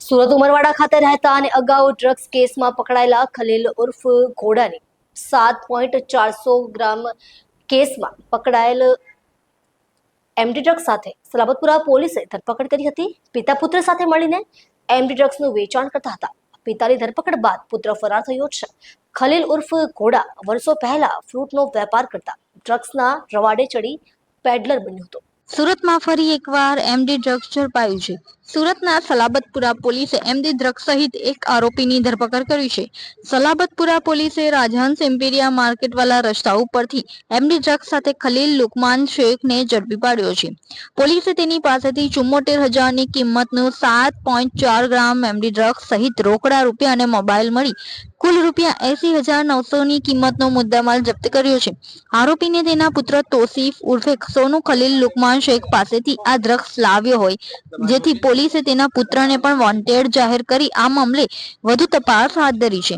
સુરત ઉમરવાડા ખાતે રહેતા અને અગાઉ ડ્રગ્સ કેસમાં પકડાયેલા ખલીલ ઉર્ફ ઘોડાની સાત પોઈન્ટ ચારસો ગ્રામ કેસમાં પકડાયેલ એમડી ડ્રગ્સ સાથે સલાબતપુરા પોલીસે ધરપકડ કરી હતી. પિતા પુત્ર સાથે મળીને એમડી ડ્રગ્સનું વેચાણ કરતા હતા. પિતાની ધરપકડ બાદ પુત્ર ફરાર થયો છે. ખલીલ ઉર્ફ ઘોડા વર્ષો પહેલા ફ્રૂટનો વેપાર કરતા ડ્રગ્સના રવાડે ચડી પેડલર બન્યો હતો. સુરતમાં ફરી એકવાર એમડી ડ્રગ્સ ઝડપાયું છે. સુરતના સલાબતપુરા પોલીસે એમડી ડ્રગ સહિત એક આરોપીની ધરપકડ કરી છે. સલાબતપુરા પોલીસે રાજહંસ એમ્પેરિયા માર્કેટવાલા રસ્તા ઉપરથી એમડી ડ્રગ સાથે ખલીલ લુકમાન શેખને ઝડપી પાડ્યો છે. પોલીસે તેની પાસેથી ચુમ્મોતેર હજારની કિંમતનું સાત પોઈન્ટ ચાર ગ્રામ એમડી ડ્રગ સહિત રોકડા રૂપિયા અને મોબાઈલ મળી કુલ રૂપિયા એસી હજાર નવસોની કિંમતનો મુદ્દામાલ જપ્ત કર્યો છે. આરોપીને તેના પુત્ર તોસીફ ઉર્ફે સોનુ ખલીલ લુકમાન શેખ પાસેથી આ ડ્રગ્સ લાવ્યો હોય, જેથી પોલીસે તેના પુત્રને પણ વોન્ટેડ જાહેર કરી આ મામલે વધુ તપાસ હાથ ધરી છે.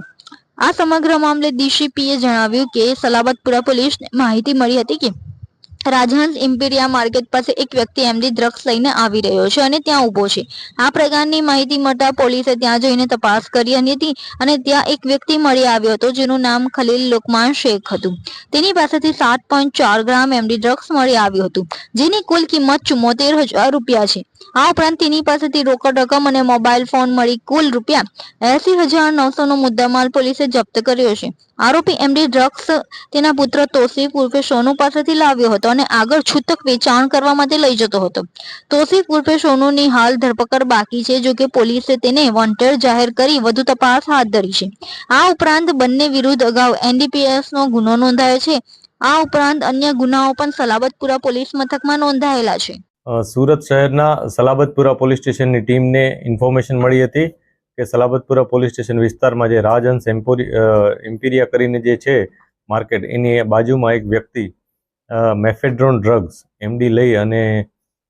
આ સમગ્ર મામલે ડીસીપીએ જણાવ્યું કે સલાબતપુરા પોલીસને માહિતી મળી હતી કે રાજહંસ ઇમ્પિરિયા માર્કેટ પાસે એક વ્યક્તિ એમડી ડ્રગ્સ લઈને આવી રહ્યો છે અને ત્યાં ઊભો છે. આ પ્રકારની માહિતી મળતા પોલીસે ત્યાં જઈને તપાસ કરી હતી અને ત્યાં એક વ્યક્તિ મળી આવ્યો હતો જેનું નામ ખલીલ લુકમાન શેખ હતું. તેની પાસેથી સાત પોઈન્ટ ચાર ગ્રામ એમડી ડ્રગ્સ મળી આવ્યું હતું, જેની કુલ કિંમત ચુમ્મોતેર હજાર રૂપિયા છે. આ ઉપરાંત તેની પાસેથી રોકડ રકમ અને મોબાઈલ ફોન મળી કુલ રૂપિયા એસી હજાર નવસોનો મુદ્દામાલ પોલીસે જપ્ત કર્યો છે. આરોપી એમડી ડ્રગ્સ તેના પુત્ર તોસીફ ઉર્ફે સોનુ પાસેથી લાવ્યો હતો અને આગળ છૂટક વેચાણ કરવા માટે લઈ જતો હતો. તોસીફ ઉર્ફે સોનુની હાલ ધરપકડ બાકી છે, જો કે પોલીસે તેને વોન્ટેડ જાહેર કરી વધુ તપાસ હાથ ધરી છે. આ ઉપરાંત બંને વિરુદ્ધ અગાઉ એનડીપીએસનો ગુનો નોંધાયો છે. આ ઉપરાંત અન્ય ગુનાઓ પણ સલાબતપુરા પોલીસ મથકમાં નોંધાયેલા છે. સુરત શહેરના સલાબતપુરા પોલીસ સ્ટેશનની ટીમને ઇન્ફોર્મેશન મળી હતી કે સલાબતપુરા પોલીસ સ્ટેશન વિસ્તારમાં જે રાજહંસ એમ્પોરી એમ્પિરિયા કરીને જે છે, માર્કેટ એની બાજુમાં એક વ્યક્તિ મેફેડ્રોન ડ્રગ્સ, એમડી લઈ અને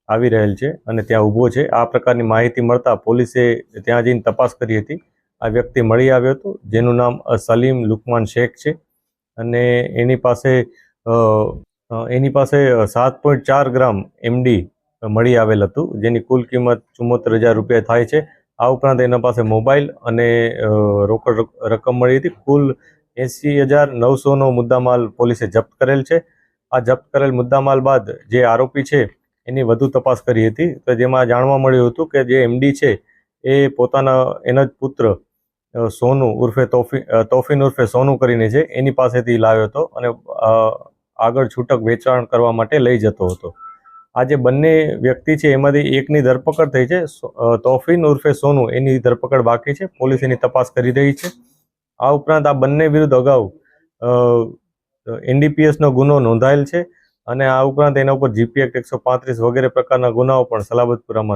આવી રહેલ છે અને ત્યાં ઊભો છે. આ પ્રકારની માહિતી મળતા પોલીસે ત્યાં જઈને તપાસ કરી હતી. આ વ્યક્તિ મળી આવ્યો હતો, જેનું નામ સલીમ લુકમાન શેખ છે અને એની પાસે એની પાસે સાત પોઈન્ટ ચાર ગ્રામ એમડી મળી આવેલ હતું, જેની કુલ કિંમત ચુમ્મોતેર હજાર રૂપિયા થાય છે. આ ઉપરાંત એના પાસે મોબાઈલ અને રોકડ રકમ મળી હતી. કુલ એંસી હજાર નવસોનો મુદ્દામાલ પોલીસે જપ્ત કરેલ છે. આ જપ્ત કરેલ મુદ્દામાલ બાદ જે આરોપી છે, એની વધુ તપાસ કરી હતી. તો જેમાં જાણવા મળ્યું હતું કે જે એમડી છે, એ પોતાના, એના જ પુત્ર સોનુ ઉર્ફે તોફી તોફીન ઉર્ફે સોનુ કરીને છે, એની પાસેથી લાવ્યો હતો અને આગળ છૂટક વેચાણ કરવા માટે લઈ જતો હતો. આ જે બંને વ્યક્તિ છે, એમાંથી એકની ધરપકડ થઈ છે તોફીન ઉર્ફે સોનુ, એની ધરપકડ બાકી છે, પોલીસ એની તપાસ કરી રહી છે. આ ઉપરાંત આ બંને વિરુદ્ધ અગાઉ એનડીપીએસનો ગુનો નોંધાયેલ છે અને આ ઉપરાંત એના ઉપર જીપી એક્ટ એકસો પાંત્રીસ વગેરે પ્રકારના ગુનાઓ પણ સલાબતપુરામાં